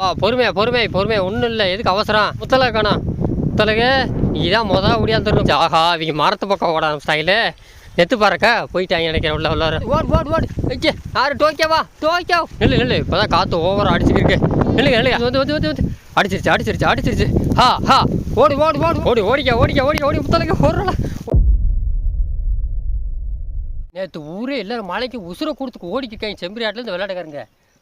ஆ பொறுமையா பொறுமை பொறுமையா. ஒன்றும் இல்லை. எதுக்கு அவசரம்? முத்தலை காணோம் முத்தலகு நீ தான் மொதல் ஓடியாந்துடும் ஆஹா இவங்க மரத்து பக்கம் ஓட ஆரம்பிச்சிட்டாங்களே நெத்து பாருக்க போயிட்டாங்க நினைக்கிறேன் உள்ள உள்ள ஓடு ஓடு ஓடு. வச்சு யாரு? டோக்கியாவா டோக்கியா. நில்லு நில்லு. இப்போதான் காற்று ஓவராக அடிச்சுட்டு இருக்கு. நில்லு நில்லு வந்து வந்து வந்து வந்து. அடிச்சிருச்சு அடிச்சிருச்சு அடிச்சிருச்சு. ஹா ஹா. ஓடு ஓடு ஓடு. ஓடி ஓடிக்க ஓடிக்க ஓடிக்க ஓடி முத்தலகு ஓடுறா நேற்று ஊரே எல்லாரும் மலைக்கு உசுரை கொடுத்து ஓடிக்கிருக்காங்க செம்பரி ஆட்டிலேருந்து விளையாடுக்காருங்க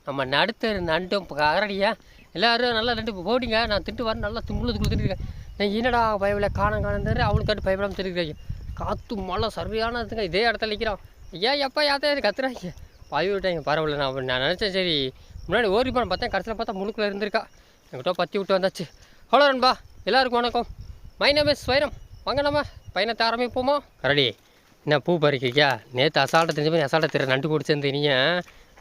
நம்ம நடுத்தர் நண்டும். கரடியா எல்லோரும் நல்லா ரெண்டு ஓடிங்க நான் திட்டு வரேன். நல்லா தும்புழுது திட்டுருக்கேன் நான் என்னடா பயவில் காணம் காணந்தாரு அவனுக்கு கட்டு பயப்படாமல் தெரிவிக்கிறாங்க காற்று மழை சரியான இதுங்க இதே இடத்துல நிற்கிறான் ஏன் எப்போ யாத்தா கத்துறாங்க. பாய் விட்டாங்க. பரவாயில்ல. நான் நான் நினச்சேன் சரி முன்னாடி ஓடி போன பார்த்தேன். கடைசியில் பார்த்தா முழுக்கில் இருந்திருக்கா. என்கிட்ட பற்றி விட்டு வந்தாச்சு. ஹலோ நண்பா எல்லாருக்கும் வணக்கம். மை நேம் இஸ் வைரம் வாங்க நம்ம பயணத்தை ஆரம்பிப்போமா? கரடி என்ன பூ பறிக்கிறியா நேற்று அசால்ட்டை தெரிஞ்ச மாதிரி அசால்ட்டை திரு நண்டு பிடிச்சிருந்தீங்க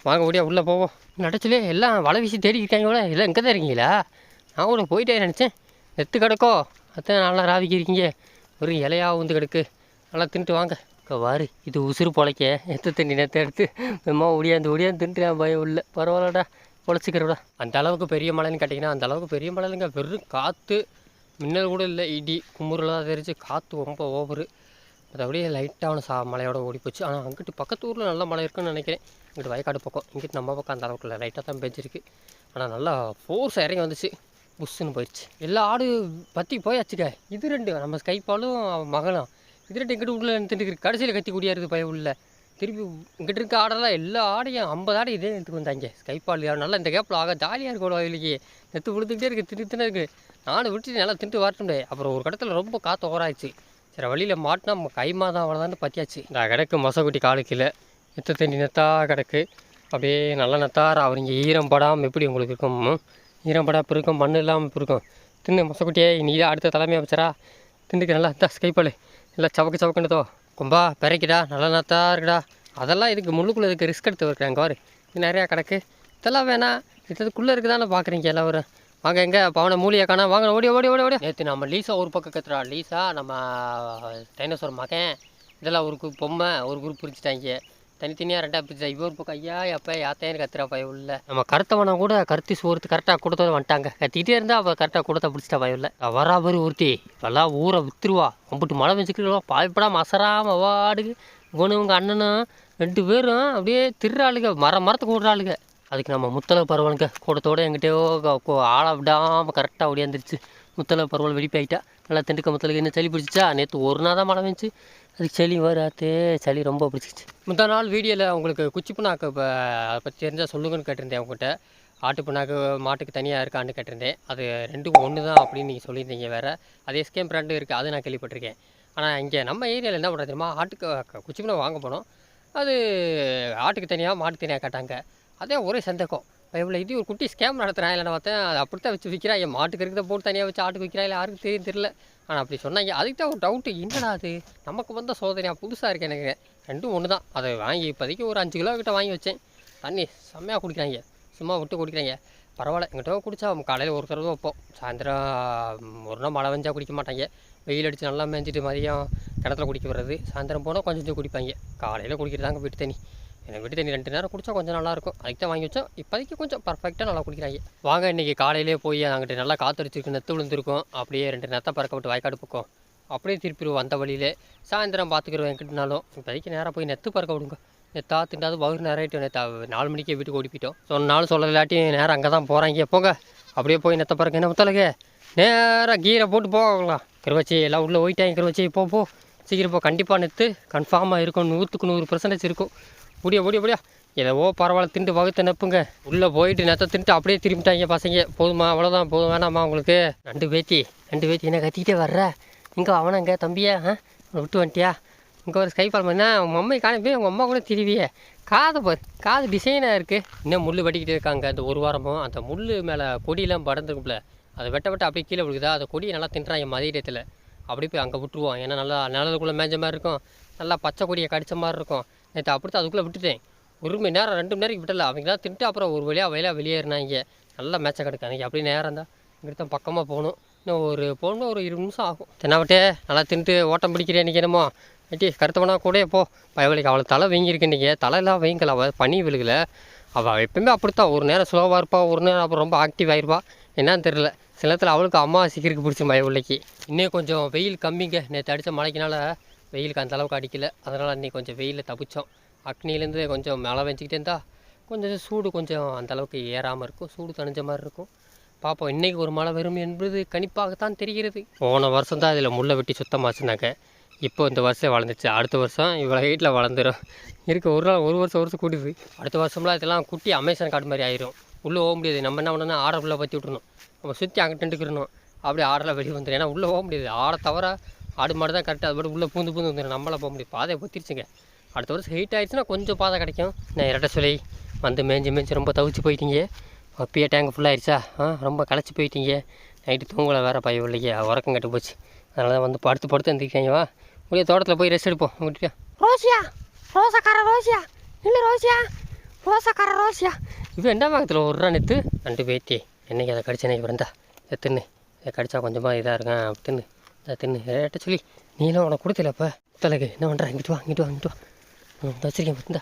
வாங்க முடியா உள்ளே போவோம் நடச்சிலே எல்லாம் வலை வீசி தேடி இருக்காங்க கூட எல்லாம் இங்கே தான் இருக்கீங்களா? நான் கூட போயிட்டே நினச்சேன். நெத்து கிடக்கோ. அத்தான் நல்லா ராவிக்கு இருக்கீங்க. ஒரு இலையா உந்து கிடக்கு. நல்லா தின்ட்டு வாங்க. வாரு இது உசுறு பொழைக்க. எத்த தண்ணி நேற்று எடுத்து அம்மா ஒடியாந்து ஒடியாந்து தின்ட்டுறேன் பயம் இல்லை பரவாயில்லடா பொழைச்சிக்கிறடா. அந்த அளவுக்கு பெரிய மழைன்னு கேட்டிங்கன்னா அந்த அளவுக்கு பெரிய மழை இல்லைங்க வெறும் காற்று மின்னல் கூட இல்லை. இடி குமுறலாக தெரிஞ்சு காற்று ரொம்ப ஓவரு. அது அப்படியே லைட்டான சா மலையோட ஓடி போச்சு ஆனால் அங்கிட்டு பக்கத்து ஊரில் நல்ல மழை இருக்குன்னு நினைக்கிறேன். இங்கிட்டு வயக்காடு பக்கம். இங்கிட்டு நம்ம பக்கம் அந்த அளவுக்கு இல்லை. லைட்டாக தான் பெஞ்சிருக்கு ஆனால் நல்லா ஃபோர்ஸ் இறங்கி வந்துச்சு. புஷ்ஷுன்னு போயிடுச்சு எல்லா ஆடு பற்றி போயாச்சுக்க இது ரெண்டு. நம்ம ஸ்கைப்பாலும் அவன் மகனும் இது ரெண்டு இங்கிட்டு உள்ளே நின்றுட்டு கடைசியில் கத்தி குடியாருது பய உள்ள. திருப்பி இங்கிட்டு இருக்க ஆடெல்லாம் எல்லா ஆடையும் ஐம்பது ஆடை இதே எடுத்துக்கு வந்தாங்க. ஸ்கைப்பால் நல்லா இந்த கேப்பில் ஆக ஜாலியாக இருக்கும் வயலுக்கு நெத்து விழுந்துக்கிட்டே இருக்குது திட்டு தின்னு இருக்குது நானும் விட்டுட்டு நல்லா தின்ட்டு வரட்டும் அப்புறம் ஒரு கடத்தில் ரொம்ப காற்று ஓராயிடுச்சு. சரி வழியில் மாட்டினா நம்ம கைமா தான் பற்றியாச்சு நான் கிடக்கு மொசக்குட்டி காலு கீழே. நெத்த தண்ணி நெத்தாக கிடக்கு. அப்படியே நல்ல நெத்தார இங்கே ஈரம் படாமல் எப்படி உங்களுக்கு இருக்கும்? ஈரம் படாமல் இருக்கும் மண் இல்லாமல் இருக்கும். தின்னு மொசக்குட்டியே நீ தான் அடுத்த தலைமை அமைச்சரா? திண்டுக்கு நல்லா இந்த ஸ்கைப்பால் நல்லா சவக்கு சவக்குன்றதோ கும்பா பிறக்கிடா நல்லா நத்தா இருக்குடா. அதெல்லாம் இதுக்கு முள்ளுக்குள்ளே இதுக்கு ரிஸ்க் எடுத்து வைக்கிறாங்க பாரு. இது நிறையா கிடக்கு. இதெல்லாம் வேணாம் இதுக்குள்ளே இருக்குதானே பார்க்குறீங்க எல்லாரும்? வாங்க எங்கே? பவனை மூலியை காணா. வாங்க ஓடி ஓடி ஓடி ஓடி. நேற்று நம்ம லீசா ஒரு பக்கம் கத்துறா. லீசா நம்ம டைனோசர் மகன். இதெல்லாம் ஒரு குரூப் பொம்மை ஒரு குரூப் பிரிச்சுட்டாங்க. தனித்தனியாக ரெண்டாக பிரிச்சா. இவர் பக்கம் ஐயா எப்போ யாத்தையன்னு கத்துறா உள்ள. நம்ம கருத்தவனை கூட கருத்தி சோறுத்து கரெக்டாக கொடுத்தது வந்துட்டாங்க. கத்திக்கிட்டே இருந்தால் அவள் கரெக்டாக கொடுத்தா பிடிச்சிட்டா உள்ள வரா வராபரி ஒருத்தி நல்லா ஊரை வித்துருவா. கும்பிட்டு மழை வச்சுக்கிட்டு பாய்ப்படாம அசராம வாடுக்கு இவனு உங்கள் அண்ணனும் ரெண்டு பேரும் அப்படியே திருறாளுங்க மரம் மரத்துக்கு விடுறாளுங்க அதுக்கு நம்ம முத்தலை பரவலுங்க கூடத்தோட எங்கிட்டயோ ஆளை விடாமல் கரெக்டாக ஒடியாந்துருச்சு முத்தலை பரவல் வெடிப்பாயிட்டா நல்லா திண்டுக்க முத்தலுக்கு என்ன சளி பிடிச்சிச்சா? நேற்று ஒரு நாள் தான் மழை வந்துச்சு அதுக்கு சளி வராது சளி ரொம்ப பிடிச்சிச்சு முந்தா நாள் வீடியோவில் உங்களுக்கு குச்சி புண்ணாக்கு இப்போ பற்றி தெரிஞ்சால் சொல்லுங்கன்னு கேட்டிருந்தேன் உங்ககிட்ட. ஆட்டு புண்ணாக்கு மாட்டுக்கு தனியாக இருக்கான்னு கேட்டிருந்தேன். அது ரெண்டும் ஒன்று தான் அப்படின்னு நீங்கள் சொல்லியிருந்தீங்க வேறு. அது எஸ்கேம் பிராண்டு இருக்குது அது நான் கேள்விப்பட்டிருக்கேன். ஆனால் இங்கே நம்ம ஏரியாவில் என்ன பண்ணுறது தெரியுமா? ஆட்டுக்கு குச்சி புண்ணாக்கு வாங்க போனோம். அது ஆட்டுக்கு தனியாக மாட்டுக்கு தனியாக கேட்டாங்க. அதே ஒரே சந்தேகம். இவ்வளோ இது ஒரு குட்டி ஸ்கேம் நடத்துகிறேன் இல்லை நான் பார்த்தேன் அது அப்படித்தான் வச்சு விற்கிறான் என் மாட்டுக்கு இருக்கிறத போட்டு தனியாக வச்சு ஆட்டுக்கு விற்கிறா இல்லை யாருக்கும் தெரியும் தெரியல. ஆனால் அப்படி சொன்னாங்க. அதுக்கு தான் ஒரு டவுட்டு என்னடா அது நமக்கு வந்த சோதனையாக புதுசாக இருக்குது எனக்கு. ரெண்டும் ஒன்று தான் அதை வாங்கி இப்போதைக்கு ஒரு அஞ்சு கிலோ கிட்ட வாங்கி வச்சேன். தண்ணி செம்மையாக குடிக்கிறாங்க. சும்மா விட்டு குடிக்கிறாங்க. பரவாயில்ல. எங்கிட்ட குடித்தா காலையில் ஒரு தடவை வைப்போம். சாயந்தரம் ஒரு நாள் மழை வெஞ்சால் குடிக்க மாட்டாங்க. வெயில் அடித்து நல்லா மேய்ஞ்சிட்டு மதியம் கிணத்துல குடிக்க வர்றது. சாயந்தரம் போனால் கொஞ்சம் கொஞ்சம் குடிப்பாங்க. காலையில் குடிக்கிறதாங்க வீட்டு தண்ணி. எனக்கு வீட்டு தண்ணி ரெண்டு நேரம் குடித்தா கொஞ்சம் நல்லாயிருக்கும். அதுக்கு தான் வாங்கி வச்சோம். இப்போதைக்கு கொஞ்சம் பர்ஃபெக்டாக நல்லா குடிக்கிறாங்க. வாங்க இன்றைக்கி காலையிலே போய் அங்கிட்டு நல்லா காத்தடிச்சிருக்கு நெத்து விழுந்திருக்கும். அப்படியே ரெண்டு நெத்தை பறக்க விட்டு வயக்காடு பக்கம். அப்படியே திருப்பிடுவோம் அந்த வழியிலே. சாயந்தரம் பார்த்துக்கிறோம் எங்கிட்டனாலும் இப்போதைக்கு நேராக போய் நெத்து பறக்க விடுங்க. நெத்தா திண்டாது பவுர் நேரம் நேற்று நாலு மணிக்கே வீட்டுக்கு ஓடி போயிட்டோம் சொன்னாலும் சொல்லலாட்டி நேரம் அங்கே தான் போகிறாங்க போங்க. அப்படியே போய் நெத்த பறக்க என்ன முத்தலகே நேராக கீரை போட்டு போகலாம். கிருவச்சி எல்லாம் உள்ளே போயிட்டாங்க. கிருவச்சி போ போ. சீக்கிரம் போ. கண்டிப்பாக நெத்து கன்ஃபார்மாக இருக்கும் நூற்றுக்கு நூறு பர்சன்டேஜ் இருக்கும். முடியா முடியா முடியா ஏதோ பரவாயில்ல திண்டு வகுத்த நெப்புங்க. உள்ளே போயிட்டு நெத்த திண்டு அப்படியே திரும்பிட்டாங்க பசங்க. போதுமா அவ்வளோதான் போதும் வேணாமா உங்களுக்கு. ரெண்டு பேத்தி ரெண்டு பேத்தி என்ன கத்திக்கிட்டே வர்ற? இங்கே அவனங்க தம்பியா ஆ? விட்டு வந்துட்டியா? இங்கே ஒரு ஸ்கை பால் பண்ணா உங்கள் அம்மை காணப்பே உங்கள் அம்மா கூட திருவியே. காது பாரு காது டிசைனாக இருக்குது இன்னும் முள் வெட்டிக்கிட்டு இருக்காங்க அந்த ஒரு வாரமும். அந்த முள் மேலே கொடியெல்லாம் படர்ந்துருக்கும்ல. அதை வெட்ட வெட்ட அப்படியே கீழே விழுகுதா? அந்த கொடியை நல்லா தின்றாங்க மதியத்தில் அப்படியே போய் அங்கே விட்டுருவோம். ஏன்னா நல்லா நிழலுக்குள்ளே மேஞ்ச மாதிரி இருக்கும். நல்லா பச்சை கொடியை கடித்த மாதிரி இருக்கும். நேற்று அப்படித்தான் அதுக்குள்ளே விட்டுட்டேன். ஒரு மணி நேரம் ரெண்டு மணி நேரம் விட்டல. அவங்களாம் தின்ட்டு அப்புறம் ஒரு வழியாக வயலாக வெளியேறினாங்க. நல்லா மேட்சை கிடக்காங்க அப்படியே நேரம் தான். இங்கிட்ட தான் பக்கமாக போகணும். இன்னும் ஒரு போகணும் ஒரு இருபது நிமிஷம் ஆகும். தென்னாவட்டே நல்லா தின்ட்டு ஓட்டம் பிடிக்கிறேன் இன்றைக்கி என்னமோ. ஐட்டி கருத்தவனா கூட போ. பயவலிக்கு அவளை தலை வீங்கியிருக்கு இன்றைக்கி தலையெல்லாம் வீங்கல. அவள் பனி விழுகலை. அவள் எப்பவுமே அப்படித்தான். ஒரு நேரம் ஸ்லோவாக இருப்பா. ஒரு நேரம் அப்புறம் ரொம்ப ஆக்டிவ் ஆகிருப்பா என்னன்னு தெரில சில நேரத்தில் அவளுக்கு அம்மா சீக்கிரம் பிடிச்சி மழை இன்னும் கொஞ்சம் வெயில் கம்மிங்க. நேற்று அடித்த மழைக்குனால வெயிலுக்கு அந்த அளவுக்கு அடிக்கல. அதனால் இன்னைக்கு கொஞ்சம் வெயிலில் தப்பிச்சோம். அக்னியிலேருந்து கொஞ்சம் மழை வெஞ்சிக்கிட்டே இருந்தால் கொஞ்சம் சூடு கொஞ்சம் அந்தளவுக்கு ஏறாமல் இருக்கும். சூடு தணிஞ்ச மாதிரி இருக்கும். பார்ப்போம் இன்றைக்கி ஒரு மழை வரும் என்பது கணிப்பாகத்தான் தெரிகிறது. போன வருஷம் தான் இதில் முள்ளை வெட்டி சுத்தமாச்சுனாங்க. இப்போ இந்த வருஷம் வளர்ந்துச்சு அடுத்த வருஷம் இவ்வளோ ஹைட்டில் வளர்ந்துடும் இருக்க ஒரு நாள் ஒரு வருஷம் வருஷம் கூடுது அடுத்த வருஷம்லாம் இதெல்லாம் குட்டி அமேசான் காடு மாதிரி ஆயிரும். உள்ளே போக முடியாது. நம்ம என்ன பண்ணணும் ஆடை உள்ளே பற்றி விட்ருணும் நம்ம சுற்றி அங்கே நின்றுக்கிறணும் அப்படியே ஆடெல்லாம் வெளியே வந்துடும் ஏன்னா உள்ளே போக முடியாது. ஆடை தவிர ஆடு மாடு தான் கரெக்டாக அது பாட்டு உள்ளே பூந்து பூந்து வந்துடும். நம்மளால் போக முடியாது பாதையை பற்றிருச்சுங்க அடுத்த வருஷம் ஹைட் ஆயிடுச்சுன்னா கொஞ்சம் பாதை கிடைக்கும். நான் இரட்ட சொல்லி வந்து மேய்ஞ்சி மேய்ஞ்சி ரொம்ப தவிச்சு போயிட்டீங்க. அப்பயே டேங்க் ஃபுல்லாகிடுச்சா ஆ ரொம்ப களைச்சி போயிட்டீங்க. நைட்டு தூங்கலை வேறு பயம் இல்லையே உறக்கம் கட்டு போச்சு. அதனால தான் வந்து படுத்து படுத்து வந்துருக்கீங்க வா. முடிய தோட்டத்தில் போய் ரெஸ்ட் எடுப்போம். உங்கள்கிட்ட ரோசியா ரோசாக்கார ரோசியா இல்லை ரோசியா ரோசாக்கார ரோசியா இது ரெண்டாம் பாகத்தில் ஒரு ரூபா நெத்து? ரெண்டு பேத்தி. என்னைக்கு அதை கடிச்சேனே இருந்தா இதை தின்னு. இதை கடிச்சா கொஞ்சமாக இதாக இருக்கும். அப்படி தின்னு. இதை தின்னு ரேட்ட சொல்லி நீலாம் உனக்கு கொடுத்தலப்ப தலைக்கு என்ன பண்ணுற இங்கிட்டு வா இங்கிட்டு வா இங்கிட்டு வா. ம் வச்சிருக்கேன் இருந்தா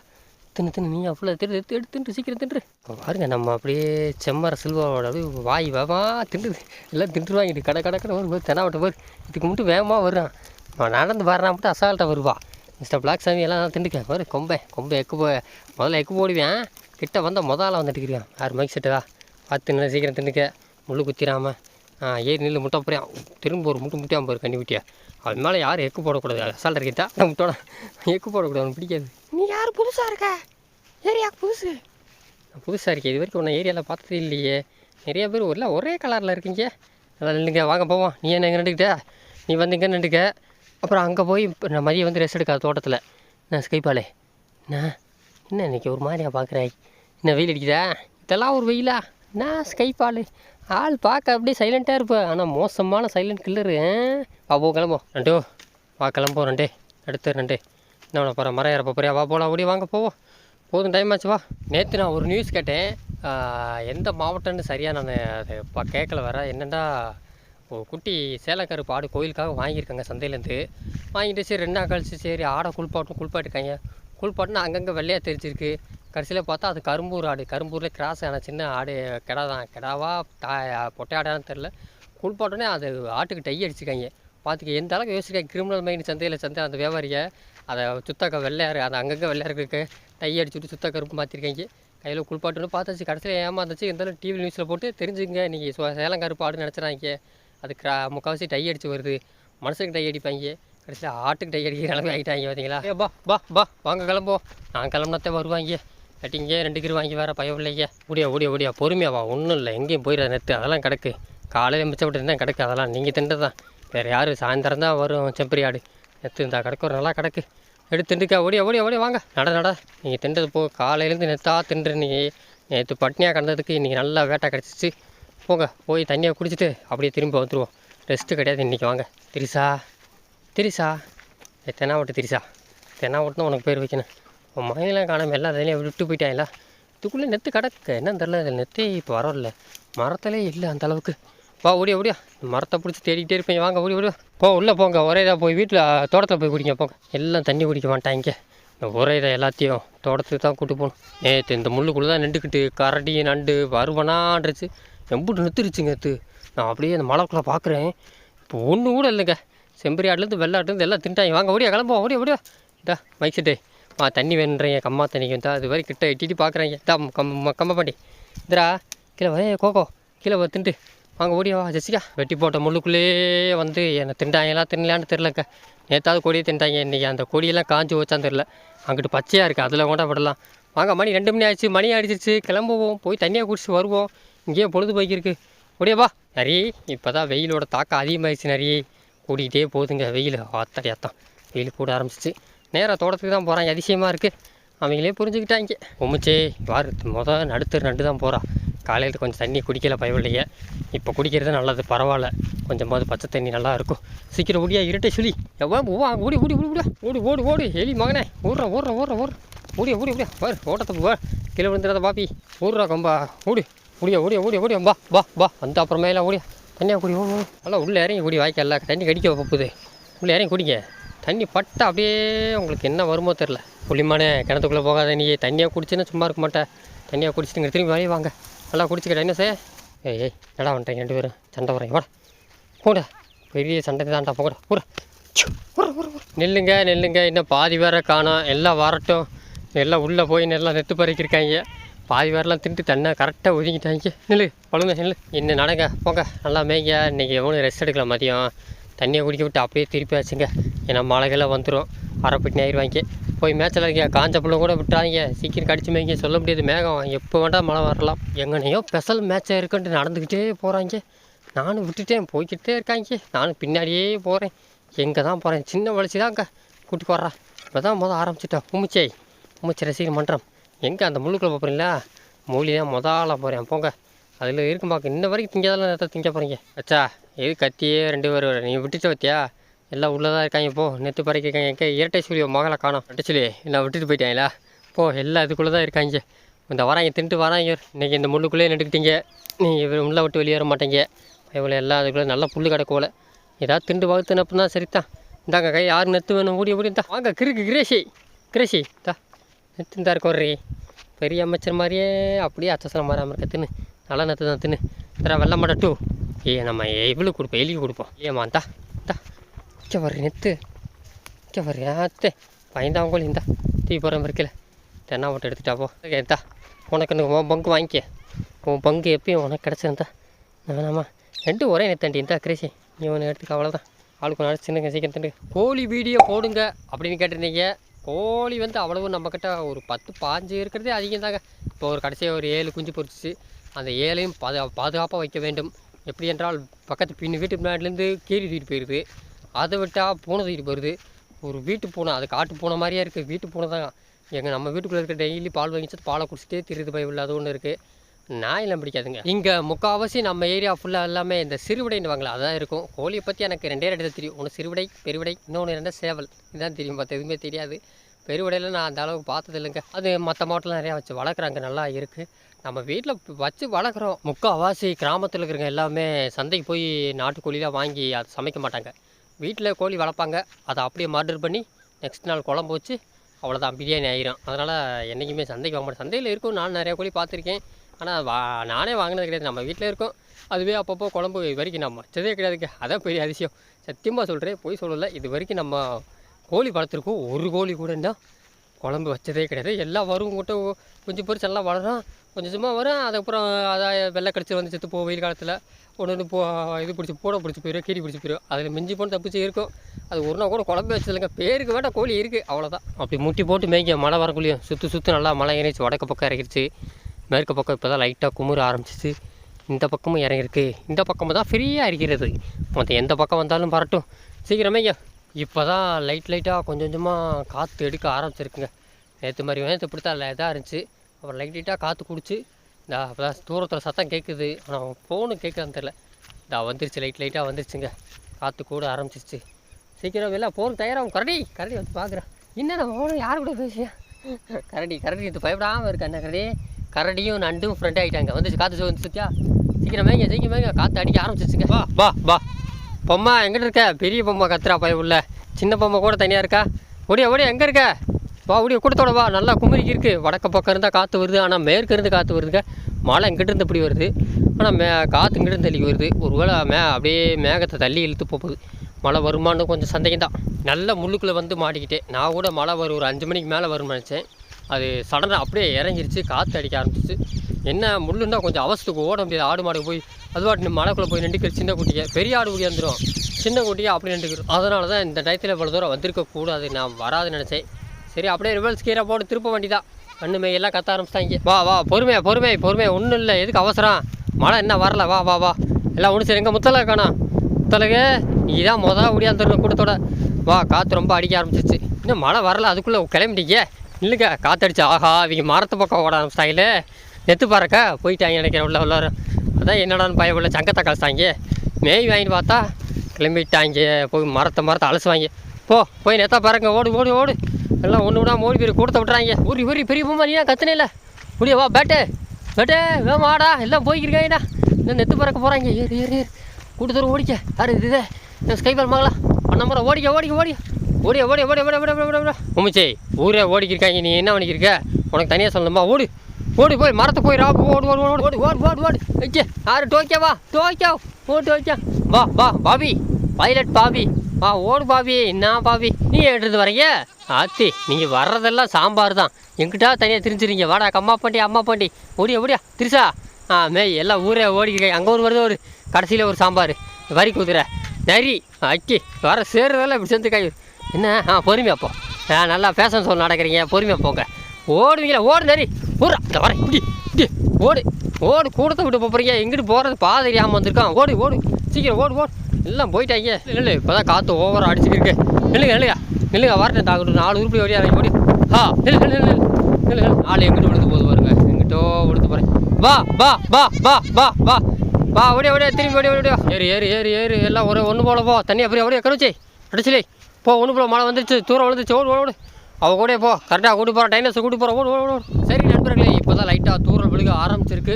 தின்னு தின்னு நீ அவ்வளோ திரு எடுத்து எடுத்து தின்று சீக்கிரம் தின்று. பாருங்க நம்ம அப்படியே செம்மர சில்வாவோட அப்படியே வாய் வேகமா தின்றுது எல்லாம் தின்றுவாங்க இது கடை கடை கடை வரும்போது தெனாவட்ட பாரு இதுக்கு மட்டும் வேகமாக வருவான் நடந்து வரான் மட்டும் அசால்ட்டாக வருவா. மிஸ்டர் பிளாக் சாமி எல்லாம் திண்டுக்க பாரு கொம்பை கொம்பை எக்கு போ முதல்ல எக்கு போடுவேன். கிட்ட வந்தால் முதல்ல வந்துட்டுக்கிறேன் யார் மைக் செட்டுதா பார்த்து சீக்கிரம் தின்னுக்க. முள்ளு குத்திராமல் ஏறி நில்லு முட்டை போறியான் திரும்ப ஒரு முட்டை முட்டையாம போரு கண்ணி குட்டியா அது மேலே யாரும் எக்கு போடக்கூடாது. அசால்ட் இருக்கிட்டா நான் முட்டோட எக்கு போடக்கூடாது அவனுக்கு பிடிக்காது. நீ யார் புதுசாக இருக்க? ஏரியா புதுசு. நான் புதுசாக இருக்கேன் இது வரைக்கும் உன்னை ஏரியாவில் பார்த்ததே இல்லையே. நிறைய பேர் இல்லை ஒரே கலரில் இருக்கீங்க. அதான் நில்லுங்க வாங்க போவோம். நீ என்ன இங்கே நின்றுக்கிட்ட? நீ வந்து இங்கே நின்றுக்க. அப்புறம் அங்கே போய் இப்போ நான் மதியம் வந்து ரெஸ்ட் எடுக்காத தோட்டத்தில். நான் ஸ்கைப்பாலே என்ன? என்ன இன்னைக்கு ஒரு மாதிரியா பார்க்குறாய் என்ன வெயில் அடிக்குதா? இதெல்லாம் ஒரு வெயிலா? நான் ஸ்கைப்பாலு ஆள் பார்க்க அப்படியே சைலண்ட்டாக இருப்பேன் ஆனால் மோசமான சைலண்ட் கில்லரு வா போ கிளம்போ ரெண்டோ வா கிளம்போ ரெண்டே. அடுத்து ரெண்டே. என்ன பண்ண போகிறேன் மரம் ஏற போறியா? வா போகலாம் ஓடி வாங்க போவோம். போதும் டைம் ஆச்சு வா. நேற்று நான் ஒரு நியூஸ் கேட்டேன். எந்த மாவட்டம்னு சரியாக நான் அதை பா கேட்கல வர என்னென்னா ஒரு குட்டி சேலக்கருப்பு ஆடு கோயிலுக்காக வாங்கியிருக்காங்க சந்தையிலேருந்து. வாங்கிட்டு சரி ரெண்டு நாள் கழிச்சு சரி ஆடை குளிப்பாட்டும் குளிப்பாட்டிருக்காங்க. குளிப்பாட்டுனா அங்கங்கே வெள்ளையாக தெரிஞ்சிருக்கு. கடைசியில் பார்த்தா அது கரும்பூர் ஆடு. கரும்பூரில் கிராஸ் ஆன சின்ன ஆடு கிடா தான். கிடாவா தா பொட்டை ஆடான்னு தெரில குளிப்பாட்டோன்னே அது ஆட்டுக்கு டை அடிச்சுக்காங்க. பார்த்துக்க எந்த அளவுக்கு யோசிச்சிருக்காங்க கிரிமினல் மைண்ட் சந்தையில் சந்தை அந்த வியாபாரியை அதை சுத்தக்க வெள்ளையாரு அதை அங்கங்கே வெள்ளையாருக்கு டை அடிச்சுட்டு சுத்த கருப்பு மாற்றிருக்காங்க கையில் குளிப்பாட்டுன்னு பார்த்தாச்சு. கடைசியில் ஏமாந்துச்சு. இருந்தாலும் டிவி நியூஸில் போட்டு தெரிஞ்சுங்க நீங்கள் சேலம் கருப்பு ஆடுன்னு நினச்சிடாங்க அது கிரா முக்கால்வாசி டை அடிச்சு வருது. மனுஷனுக்கு டை அடிப்பாங்க. கடைசியில் ஆட்டுக்கு டை அடிக்கிற நிலமை ஆகிட்டாங்க பார்த்தீங்களா ஏ பா பா பா வாங்க கிளம்போ நான் கிளம்புனாத்தே வருவாங்க. கட்டிங்க ரெண்டு கிரு வாங்கி வேறு பயம் இல்லைங்க. ஓடியா ஓடியா ஓடியா பொறுமையாவா ஒன்றும் இல்லை எங்கேயும் போயிடாது நெத்து அதெல்லாம் கிடக்கு. காலையில் மிச்சப்பட்டு விட்டு தான் கிடக்கு. அதெல்லாம் நீங்கள் திண்டு தான் வேறு யார்? சாயந்தரம் தான் வரும் செம்பரி ஆடு நெத்து இந்த கிடக்கு. ஒரு நல்லா கிடக்கு. எடுத்து திண்டுக்கா ஓடியா ஓடியா ஓடியா வாங்க. நட நட. நீங்கள் திண்டது போ. காலையிலேருந்து நெத்தாக தின்றுனீங்க நேற்று பட்னியாக கிடந்ததுக்கு இன்றைக்கி நல்லா வேட்டை கிடச்சிச்சு. போங்க போய் தண்ணியை குடிச்சிட்டு அப்படியே திரும்ப வந்துடுவோம் ரெஸ்ட்டு கிடையாது. இன்றைக்கி வாங்க. திரிசா திரிசா. ஏ தென்னாவட்டு திரிசா. தென்னாவட்டு தான் உனக்கு பேர் வைக்கணும். உன் மகன்லாம் காணாமல் எல்லா இதையும் விட்டு போயிட்டாங்களா இதுக்குள்ளே நெத்து கிடக்கு. என்னன்னு தெரில இதில் நெத்தே இப்போ வரல மரத்திலே இல்லை அந்த அளவுக்கு. வா ஓடியா ஓடியா. மரத்தை பிடிச்சி தேடிக்கிட்டே இருப்பேன். வாங்க ஓடி ஓடியா போ உள்ளே போங்க. ஒரே இதாக போய் வீட்டில் தோட்டத்தில் போய் குடிங்க போங்க. எல்லாம் தண்ணி குடிக்க மாட்டாங்க ஒரே இதை எல்லாத்தையும் தோட்டத்துக்கு தான் கூட்டு போகணும். நேற்று இந்த முள்ளுக்குள்ளே தான் நின்றுக்கிட்டு கரடி நண்டு வருவனான்றுச்சு எம்புட்டு நிறுத்துருச்சுங்க இது நான் அப்படியே அந்த மலைக்குள்ளே பார்க்குறேன். இப்போ ஒன்று கூட இல்லைங்க. செம்பரி ஆட்லேருந்து வெள்ளாட்டுலேருந்து எல்லாம் தின்ட்டாங்க. வாங்க ஓடியா கிளம்புவோம். ஓடியா ஓடியா. இதா மைக் செட்டே மா தண்ணி வேணுறீங்க கம்மா தண்ணி வந்தா அது வரை கிட்ட எட்டிட்டு பார்க்குறாங்க இதா கம்ம கம்ம பாண்டி. இதுரா கீழே வரே கோகோ. கீழே தின்ட்டு வாங்க ஓடியா வா ஜெசிகா. வெட்டி போட்ட முள்ளுக்குள்ளேயே வந்து என்னை திண்டாங்களா தின்னலான்னு தெரிலங்க நேற்றாவது கொடியை தின்ட்டாங்க. இன்றைக்கி அந்த கொடியெல்லாம் காஞ்சி வச்சான்னு தெரில அங்கிட்டு பச்சையாக இருக்குது அதில் கூட விடலாம் வாங்க மணி ரெண்டு மணி ஆயிடுச்சு மணி அடிச்சிருச்சு கிளம்புவோம். போய் தண்ணியை குடிச்சு வருவோம். இங்கேயே பொழுதுபோக்கி இருக்குது ஓடியா வா. நிறைய இப்போ தான் வெயிலோட தாக்கம் அதிகமாகிடுச்சு நிறைய கூட்டிகிட்டே போகுதுங்க. வெயில். ஆத்தடையாத்தான் வெயில் கூட ஆரம்பிச்சிச்சு. நேராக தோட்டத்துக்கு தான் போகிறாங்க அதிசயமாக இருக்குது அவங்களே புரிஞ்சுக்கிட்டாங்க. உமிச்சே வாரு மொதல் நடுத்தர் நண்டு தான் போகிறா காலையில் கொஞ்சம் தண்ணி குடிக்கல பயவில்லையே இப்போ குடிக்கிறது நல்லது. பரவாயில்ல. கொஞ்சமாவது பச்சை தண்ணி நல்லா இருக்கும். சீக்கிரம் ஓடியா இருட்டை சொல்லி எவ்வளோ வா ஓடி ஓடி ஓடி ஓடியா ஓடி ஓடி ஓடி. எலி மகனே. ஓடுறா ஓடுறா ஓடுறா ஓடுற. ஓடியா ஓடி ஓடியா. பாரு ஓட்டத்தை வா. கீழே விழுந்துடாத பாப்பி. ஓடுறா கம்பா. ஓடி. ஓடியா ஓடியா ஓடியா ஓடியா. வா வா வா. அந்த அப்புறமேல ஓடியா. தண்ணியாக குடி ஓ நல்லா உள்ளே இறங்கி குடி வாய்க்கல தண்ணி கடிக்க போகுது? உள்ளே இறங்கி குடிங்க. தண்ணி பட்டா அப்படியே உங்களுக்கு என்ன வருமோ தெரில புளிமானே கிணத்துக்குள்ளே போகாத நீ. தண்ணியாக குடிச்சுன்னா சும்மா இருக்க மாட்டேன் தண்ணியாக குடிச்சிட்டுங்க திரும்பி வெளியே வாங்க. நல்லா குடிச்சுக்கிட்டேன் என்ன சார் ஏய் ஏய் என்னடா பண்ணுறீங்க ரெண்டு பேரும்? சண்டை வரேன் வாடா. போடா. பெரிய சண்டை தான்டா போடா போடா. ச்சு, நெல்லுங்க நெல்லுங்க. உர்ரு. இன்னும் பாதி வேற காணோம். எல்லாம் வரட்டும். எல்லாம் உள்ளே போய் நல்லா நெத்து பறிக்கிருக்காங்க. பாதி வேரெல்லாம் தின்ட்டு தண்ணை கரெக்டாக ஒதுங்கிட்டாங்க. நில்லு பழுங்க நில்லு. என்ன நடங்க? போங்க. நல்லா மேய்ங்க. இன்றைக்கி எவ்வளோ ரெஸ்ட் எடுக்கலாம் மதியம்? தண்ணியை குடிக்க விட்டு அப்படியே திருப்பி ஆச்சுங்க. ஏன்னா மழைகள்லாம் வந்துடும் அரைப்பட்டி ஆயிடுவாங்க. போய் மேய்ச்சல் இருக்க காஞ்ச புள்ள கூட விட்டாங்க சீக்கிரம் கடிச்சு மேய்ங்க. சொல்ல முடியாது. மேகம். எப்போ வேண்டாம் மழை வரலாம். எங்கனையோ ஸ்பெஷல் மேட்சாக இருக்குன்ட்டு நடந்துக்கிட்டே போகிறாங்க நானும் விட்டுட்டேன். போய்கிட்டே இருக்காங்க. நானும் பின்னாடியே போகிறேன் எங்கே தான் போகிறேன் சின்ன வளர்ச்சி தான் அங்கே கூட்டிட்டு வர்றா. இப்போ தான் முதல் ஆரம்பிச்சிட்டேன் உமிச்சை உமிச்சை ரசிகர் மன்றம். எங்கே அந்த முள்ளுக்குள்ளே போகிறீங்களா மூலி தான் முதல்ல போகிறேன் போங்க. அதில் இருக்கும் பார்க்க இன்ன வரைக்கும் திங்காதெல்லாம் நேரத்தை திங்க போகிறீங்க அச்சா எது கத்தியே ரெண்டு பேர் நீ விட்டுட்டு வத்தியா எல்லாம் உள்ளே தான் இருக்காங்க போ. நெத்து பறிக்காங்க எங்கே இரட்டை சொல்லி மகளை காணோம். இரட்டை சொல்லி நான் விட்டுட்டு போயிட்டாங்களா? போ எல்லாம் இதுக்குள்ளே தான் இருக்காங்க. இந்த வராங்க தின்ட்டு வராங்க. இன்றைக்கி இந்த முள்ளுக்குள்ளே நின்றுக்கிட்டீங்க நீங்கள் உள்ளே விட்டு வெளியேற மாட்டேங்க. இவ்வளோ எல்லாம் அதுக்குள்ளே நல்லா புல் கிடக்கோல. ஏதாவது திண்டு வகுத்துனப்போ தான் சரிதான் இந்தாங்க கை யார் நெத்து வேணும்? ஓடி ஓடி இந்தா வாங்க கிறுக்கு கிரேஷி. கிரேஷி தா. நெத்து இந்த இருக்கோரி பெரிய அமைச்சர் மாதிரியே அப்படியே அச்சசனம் மாறாமல் இருக்க தின்னு. நல்லா நத்து தான் தின்னு. தர வெள்ள மாட்டா டூ. ஏ நம்ம எவ்வளோ கொடுப்போம் எலிக்கு கொடுப்போம். ஏமா தா தா இங்கே வர்ற நெத்து. இங்கே வர்ற அத்தே பயந்தாங்கோலி இந்தா. தூக்கி போகிற இருக்கல தென்னா ஓட்ட எடுத்துட்டா போ. தா உனக்கு உன் பங்கு வாங்கிக்க. உன் பங்கு எப்பயும் உனக்கு கிடச்சிருந்தா வேணாமா ரெண்டும் ஒரே நெத்தாண்டி இந்தா கிரேசி. நீ ஒன்று எடுத்துக்க அவ்வளோதான் ஆளுக்கு நாள் சின்ன சீக்கிரம் தண்டு கோழி வீடியோ போடுங்க அப்படின்னு கேட்டிருந்தீங்க. கோழி வந்து அவ்வளவு நம்மக்கிட்ட ஒரு பத்து பாஞ்சு இருக்கிறதே அதிகம் தாங்க இப்போ ஒரு கடைசியாக ஒரு ஏழு குஞ்சு பொரிச்சிச்சு. அந்த ஏழையும் பாது பாதுகாப்பாக வைக்க வேண்டும். எப்படி என்றால் பக்கத்து பின் வீட்டு முன்னாடிலேருந்து கீரி தூக்கிட்டு போயிடுது அதை விட்டால் பூனை தூக்கிட்டு போயிடுது ஒரு வீட்டு பூனை அது காட்டு பூனை மாதிரியே இருக்குது வீட்டு பூனை தான். எங்கள் நம்ம வீட்டுக்குள்ளே இருக்க டெய்லி பால் வாங்கிச்சு பாலை குடிச்சிட்டே திருது பயிர் அது ஒன்று இருக்குது நாயெல்லாம் பிடிக்காதுங்க. இங்கே முக்கால்வாசி நம்ம ஏரியா ஃபுல்லாக எல்லாமே இந்த சிறுவிடைன்னு வாங்கலாம் அதான் இருக்கும். கோழியை பற்றி எனக்கு ரெண்டே ரெண்டு தான் தெரியும். ஒன்று சிறுவிடை பெருவிடை இன்னொன்று ரெண்டா சேவல். இதான் தெரியும் பார்த்து எதுவுமே தெரியாது. பெருவிடையில் நான் அந்த அளவுக்கு பார்த்தது இல்லைங்க அது மற்ற மாவட்டம்லாம் நிறையா வச்சு வளர்க்குறாங்க நல்லா இருக்குது நம்ம வீட்டில் வச்சு வளர்க்குறோம். முக்கால்வாசி கிராமத்தில் இருக்கிறவங்க எல்லாமே சந்தைக்கு போய் நாட்டுக்கோழிலாம் வாங்கி அதை சமைக்க மாட்டாங்க. வீட்டில் கோழி வளர்ப்பாங்க. அதை அப்படியே மார்டர் பண்ணி நெக்ஸ்ட் நாள் குழம்பு வச்சு அவ்வளோதான் பிரியாணி ஆயிரும். அதனால் என்றைக்குமே சந்தைக்கு வாங்க மாட்டேன். சந்தையில் இருக்கும். நான் நிறையா கோழி பார்த்துருக்கேன். ஆனால் வா நானே வாங்கினது கிடையாது. நம்ம வீட்டில் இருக்கோம். அதுவே அப்பப்போ குழம்பு இது வரைக்கும் நம்ம வச்சதே கிடையாதுங்க. அதான் பெரிய அதிசயம். சத்தியமாக சொல்கிறேன் போய் சொல்லலை. இது வரைக்கும் நம்ம கோழி வளர்த்துருக்கோம். ஒரு கோழி கூட என்ன? குழம்பு வச்சதே கிடையாது. எல்லாம் வரும் கூட்ட கொஞ்சம் பொறிச்சு நல்லா வளரும். கொஞ்சம் சும்மா வரும். அதுக்கப்புறம் அதை வெள்ளை கடிச்சு வந்து செத்து போ வெயில் காலத்தில். ஒன்று ஒன்று போ இது பிடிச்சி பூனை பிடிச்சி போயிடும் கீரி பிடிச்சி போயிடும் அதில் மிஞ்சி போன தப்பிச்சு இருக்கும். அது ஒரு நாள் கூட குழம்பு வச்சதில்லைங்க. பேருக்கு வேண்டாம் கோழி இருக்குது அவ்வளோதான் அப்படி முட்டி போட்டு மேய்க்க மழை வரக்குள்ளேயும் சுற்றி சுற்றி நல்லா மழை இறங்கிச்சு வடக்கு பக்கம் இறங்கிருச்சு. மேற்கு பக்கம் இப்போ தான் லைட்டாக குமுற ஆரம்பிச்சிச்சு. இந்த பக்கமும் இறங்கிருக்கு இந்த பக்கமும் தான் ஃப்ரீயாக இருக்கிறது. மற்ற எந்த பக்கம் வந்தாலும் பரட்டும் சீக்கிரமே இப்போ தான் லைட் லைட்டாக கொஞ்சம் கொஞ்சமாக காற்று எடுக்க ஆரம்பிச்சிருக்குங்க. நேற்று மாதிரி நேற்று இப்படி தான் இதாக இருந்துச்சு. அப்புறம் லைட் லைட்டாக காற்று குடிச்சு இந்த அப்போ தான் தூரத்தில் சத்தம் கேட்குது ஆனால் ஃபோனு கேட்குதான்னு தெரில இந்த வந்துருச்சு லைட் லைட்டாக வந்துருச்சுங்க. காற்று கூட ஆரம்பிச்சிருச்சு. சீக்கிரம் எல்லாம் ஃபோன் தயாராகும் கரடி கரடி வந்து பார்க்குறேன் என்ன நம்ம ஃபோனு யார் கூட பேசியா கரடி கரடி இது பயப்படாமல் இருக்கா என்ன கரடி. கரடியும் நண்டும் ஃப்ரெண்ட் ஆகிட்டாங்க வந்துச்சு காற்று வந்து சுத்தியா? சீக்கிரம் மேங்க சீக்கிரம் மேங்க காற்று அடிக்க ஆரம்பிச்சிருச்சுங்க. வா வா வா. பொம்மா எங்கிட்ட இருக்க? பெரிய பொம்மை கத்துறா பய உள்ள. சின்ன பொம்மை கூட தனியாக இருக்கா? ஓடியா ஓடியா எங்கே இருக்க? வா ஓடியா கொடுத்தோட வா. நல்லா குமரிக்கு இருக்குது வடக்கு பக்கம் இருந்தால் காற்று வருது ஆனால் மேற்கு இருந்து காற்று வருதுங்க. மழை இங்கிட்ட இருந்து இப்படி வருது. ஆனால் மே காற்று இங்கிட்ட இருந்து தள்ளி வருது. ஒருவேளை மே அப்படியே மேகத்தை தள்ளி இழுத்து போகுது. மழை வருமானு கொஞ்சம் சந்தேகம் தான் நல்ல முள்ளுக்குள்ளே வந்து மாட்டிக்கிட்டேன். நான் கூட மழை வரும் ஒரு அஞ்சு மணிக்கு மேலே வரும்னு நினச்சேன். அது சடனாக அப்படியே இறங்கிருச்சு காற்று அடிக்க ஆரம்பிச்சிச்சு. என்ன முள்ளுன்னா கொஞ்சம் அவசத்துக்கு ஓட முடியாது. ஆடு மாடு போய் அதுவாட்டு மலைக்குள்ளே போய் நின்றுக்கிற சின்ன குட்டியை பெரிய ஆடு குட்டி வந்துடும் சின்ன குட்டியை அப்படி நின்றுக்கிறோம் அதனால தான் இந்த டயத்தில் இவ்வளோ தூரம் வந்திருக்கக்கூடாது நான் வராதுன்னு நினச்சேன். சரி அப்படியே ரிவல்ஸ் கீரை போட்டு திருப்ப வேண்டிதான் கண்ணு எல்லாம் கத்த ஆரம்பிச்சிட்டாங்க. வா வா பொறுமையா பொறுமை பொறுமை ஒன்றும் இல்லை. எதுக்கு அவசரம்? மழை என்ன வரல? வா வா வா. எல்லாம் ஒன்று சரி. எங்கள் முத்தலை காணா முத்தலகு நீ தான் மொதல் ஒடியாந்துடணும் கூட்டத்தோட. வா காற்று ரொம்ப அடிக்க ஆரம்பிச்சிச்சு இன்னும் மழை வரல. அதுக்குள்ளே கிளம்பிட்டீங்க. இல்லைங்க காத்தடிச்சு ஆஹா இவங்க மரத்து பக்கம் ஓட ஆரம்பிச்சிட்டாங்களே நெத்து பாறக்கா போயிட்டாங்க நினைக்கிறேன் உள்ள உள்ளாரும் அதான் என்னடான்னு பயம் உள்ள சங்கத்தை கழிச்சிட்டாங்க மேய் வாங்கிட்டு பார்த்தா கிளம்பிட்டாங்க போய் மரத்தை மரத்தை அலசுவாங்க. போ போய் நெத்தா பாருங்க ஓடு ஓடு ஓடு. எல்லாம் ஒன்று விடாம ஓடி போய் கொடுத்த விட்றாங்க ஊரி ஊரி பெரிய பொம்மா நீ கத்துனே இல்லை. முடிய வா பேட்டே வேமா ஆடா எல்லாம் போய்க்கிருக்காங்கடா இன்னும் நெத்து பறக்க போகிறாங்க ஏறு ஏறு ஏறு. கூட்டத்தூரம் ஓடிக்க. யார் இது இதே? இந்த ஸ்கைபால் மகளா பண்ண ஓடிக்க ஓடிக்க ஓடிக்க. ஓடி ஓடி ஓடி ஓடி ஓடி ஓடி ஓடி உமிச்சே ஊரே ஓடிக்கிருக்காங்க நீ என்ன பண்ணிக்கிருக்க உனக்கு தனியாக சொல்லணுமா ஓடு ஓடி போய் மரத்தை போய் ரா ஓடு ஓடு ஓடு ஓடு ஓடு ஓடு ஓடு ஐச்சே யாரு டோக்கியா வா டோக்கியா ஓட்டு டோக்கியா வா வா பாபி பைலட் பாபி வா ஓடு பாபி என்ன பாபி நீ எடுத்து வரீங்க ஆத்தி நீங்கள் வர்றதெல்லாம் சாம்பார் தான் எங்கிட்டா தனியாக திரிஞ்சிருங்க வாடா அம்மா பாண்டி அம்மா பாண்டி ஓடியா ஓடியா திரிசா ஆ மேய் எல்லாம் ஊரே ஓடிக்கிறேன் அங்கே ஒரு வருது ஒரு கடைசியில் ஒரு சாம்பார் வரி குதிரை நரி அக்கி வர சேர்றதெல்லாம் இப்படி சேர்ந்து கை என்ன? ஆ பொறுமையா போ. ஆ நல்லா ஃபேஷன் ஷோ நடக்கிறீங்க பொறுமையாக போங்க. ஓடுவீங்களா? ஓடு நரி ஊரா இந்த வரேன் இப்படி இப்படி ஓடு. ஓடு கூடத்தை விட்டு போகிறீங்க எங்கிட்டு போகிறது பாதை தெரியாமல் வந்திருக்கான். ஓடு ஓடு. சீக்கிரம் ஓடு ஓடு. எல்லாம் போயிட்டாங்க. இல்லை இப்போ தான் காற்று ஓவராக அடிச்சுட்டு இருக்கு. இல்லைங்க இல்லையா வரட்டேன் தாக்கட்டும் நாலு உருப்படி ஓடியா ஓடி. ஆ இல்லை இல்லை இல்லை இல்லை இல்லை நாலு எங்கிட்டு விழுந்து போகுது பாருங்க. எங்கிட்டோ விழுந்து போகிறேன் வா வா வா வா வா வா. வா ஓடியா ஓடியா. திரும்பி ஓடியா ஓடியா. ஏறு ஏறு ஏறு ஏறு. எல்லாம் ஒரு ஒன்று போல போ. தண்ணி அப்படியே அப்படியே கருச்சி. அடிச்சிலே. போ ஒன்று போல மழை வந்துருச்சு தூரம் விழுந்துச்சு ஓடு ஓடு அவள் கூட போ. கரெக்டாக கூட்டி போகிறேன் டைனஸ் கூட்டி போகிறோம் ஓடு ஓடு ஓடு. சரி நண்பர்களே இப்போ தான் லைட்டாக தூரம் விழுக ஆரம்பிச்சிருக்கு.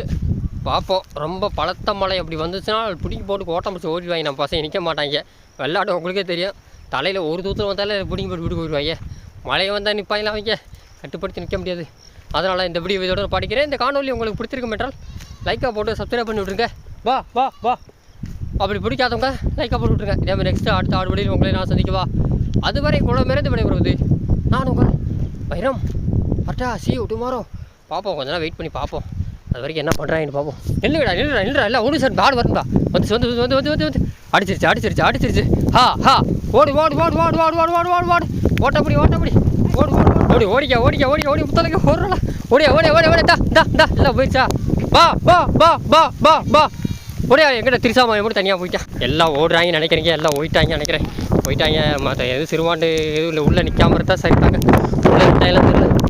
பார்ப்போம் ரொம்ப பலத்த மழை அப்படி வந்துச்சுன்னா பிடிக்கி போட்டு ஓட்டம் பிடிச்சி ஓடிடுவாங்க. நம்ம பசங்க நிற்க மாட்டாங்க. வெள்ளாடு உங்களுக்கே தெரியும். தலையில் ஒரு தூத்தில் வந்தாலே பிடிங்கி போட்டு விட்டு போயிடுவாங்க. மழையை வந்தால் நிற்பாங்களா அவங்க. கட்டுப்படுத்தி நிற்க முடியாது. அதனால் இந்த வீடியோ இதோட படிக்கிறேன். இந்த காணொலி உங்களுக்கு பிடிச்சிருக்கும் என்றால் லைக்காக போட்டு சப்ஸ்கிரைப் பண்ணி விட்ருங்க வா வா வா. அப்படி பிடிக்காதவங்க லைக்காக போட்டு விட்ருங்க இதே மாதிரி நெக்ஸ்ட்டு அடுத்த ஆடு வழியில் உங்களை நான் சந்திக்கவா? அதுவரை குளமிருந்து விடைபெறுவது நான் உங்கள் வைரம். பட்டா சி டுமாரோ பார்ப்போம் கொஞ்ச நேரம் வெயிட் பண்ணி பார்ப்போம். அது வரைக்கும் என்ன பண்ணுறாங்கன்னு பார்ப்போம். நில்லுடா நில்லுடா நில்லுடா இல்லை ஒன்று சார் பாடு வரும்டா வந்து வந்து வந்து வந்து வந்து வந்து. அடிச்சிருச்சு அடிச்சிருச்சு அடிச்சிருச்சு. ஹா ஹா. ஓடு ஓடு ஓடு ஓடு ஓடு ஓடு ஓடு ஓடு ஓடு. ஓட்டப்படி ஓட்டப்படி. ஓடு ஓடு ஓடி. ஓடிக்க ஓடிக்க ஓடிக்க ஓடி முத்தலைக்கு ஓடுறா. ஓடியா ஓடியா ஓடியா ஓடியா. டா தா இல்லை போயிடுச்சா வா பா பா பா பா பா ஒரே எங்கிட்ட திருசாமா எப்படி தனியாக போயிட்டான் எல்லாம் ஓடுறாங்கன்னு நினைக்கிறீங்க எல்லாம் ஓயிட்டாங்க நினைக்கிறேன். போயிட்டாங்க. மற்ற எதுவும் சிறுவாண்டு எதுவும் இல்லை. உள்ளே நிற்காம இருந்தால் சரிதாங்க உள்ளே விட்டாங்க தெரியல.